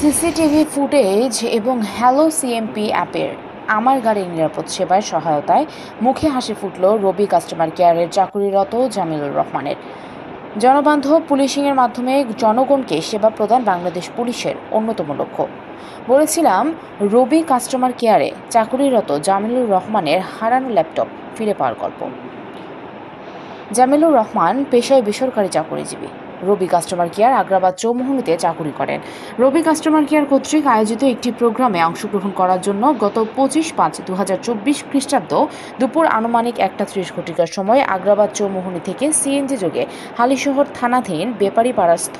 CCTV footage এবং hello CMP অ্যাপের আমার গাড়ির নিরাপদ সেবায় সহায়তায় মুখে হাসি ফুটল রবি কাস্টমার কেয়ারের চাকুরিরত জামিলুর রহমানের। জনবান্ধব পুলিশিংয়ের মাধ্যমে জনগণকে সেবা প্রদান বাংলাদেশ পুলিশের অন্যতম লক্ষ্য। বলেছিলাম, রবি কাস্টমার কেয়ারে চাকুরিরত জামিলুর রহমানের হারানো ল্যাপটপ ফিরে পাওয়ার গল্প। জামিলুর রহমান পেশায় বেসরকারি চাকরিজীবী। রবি কাস্টমার কেয়ার আগ্রাবাদ চৌমুহনীতে চাকুরি করেন। রবি কাস্টমার কেয়ার কর্তৃক আয়োজিত একটি প্রোগ্রামে অংশগ্রহণ করার জন্য গত পঁচিশ পাঁচ দু হাজার চব্বিশ খ্রিস্টাব্দ দুপুর আনুমানিক একটা ত্রিশ ঘটিকার সময় আগ্রাবাদ চৌমুহনী থেকে সিএনজি যোগে হালিশহর থানাধীন বেপারি পাড়াস্থ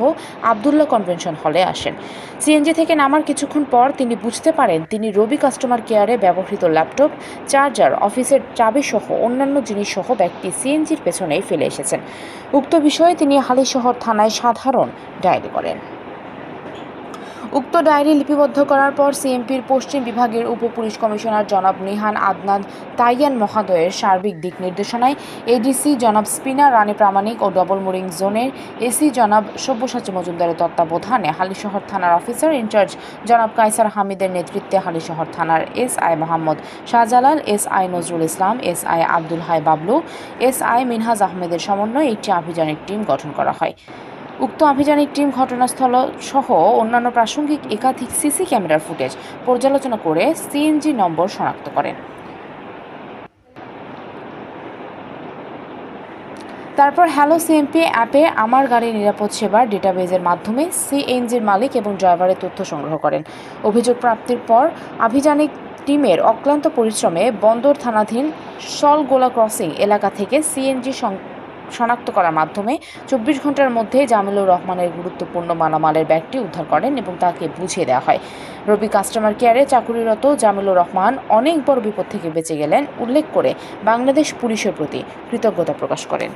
আবদুল্লাহ কনভেনশন হলে আসেন। সিএনজি থেকে নামার কিছুক্ষণ পর তিনি বুঝতে পারেন তিনি রবি কাস্টমার কেয়ারে ব্যবহৃত ল্যাপটপ, চার্জার, অফিসের চাবি সহ অন্যান্য জিনিস সহ ব্যাগটি সিএনজির পেছনেই ফেলে এসেছেন। উক্ত বিষয়ে তিনি হালিশহর থানায় সাধারণ ডায়েরি করেন। উক্ত ডায়েরি লিপিবদ্ধ করার পর সিএমপির পশ্চিম বিভাগের উপ পুলিশ কমিশনার জনাব নিহান আদনান তাইয়ান মহাদয়ের সার্বিক দিক নির্দেশনায় এডিসি জনাব স্পিনা রানী প্রামাণিক ও ডবল মুরিং জোনের এসি জনাব সব্যসাচী মজুমদারের তত্ত্বাবধানে হালিশহর থানার অফিসার ইনচার্জ জনাব কাইসার হামিদের নেতৃত্বে হালিশহর থানার S I Mohammad Shahjalal S I Nazrul Islam S I Abdul Hai Bablu S I Minhaj আহমেদের সমন্বয়ে একটি আভিযানিক টিম গঠন করা হয়। উক্ত আভিযানিক টিম ঘটনাস্থল সহ অন্যান্য প্রাসঙ্গিক একাধিক সিসি ক্যামেরার ফুটেজ পর্যালোচনা করে সিএনজি নম্বর শনাক্ত করেন। তারপর হ্যালো সিএমপি অ্যাপে আমার গাড়ির নিরাপদ সেবার ডেটাবেজের মাধ্যমে সিএনজির মালিক এবং ড্রাইভারের তথ্য সংগ্রহ করেন। অভিযোগ প্রাপ্তির পর আভিযানিক টিমের অক্লান্ত পরিশ্রমে বন্দর থানাধীন সলগোলা ক্রসিং এলাকা থেকে সিএনজি শনাক্ত করার মাধ্যমে চব্বিশ ঘণ্টার মধ্যে জামিলুর রহমানের গুরুত্বপূর্ণ মালামালের ব্যাগটি উদ্ধার করেন এবং তাকে বুঝিয়ে দেওয়া হয়। রবি কাস্টমার কেয়ারে চাকুরিরত জামিলুর রহমান অনেক বড় বিপদ থেকে বেঁচে গেলেন, উল্লেখ করে বাংলাদেশ পুলিশের প্রতি কৃতজ্ঞতা প্রকাশ করেন।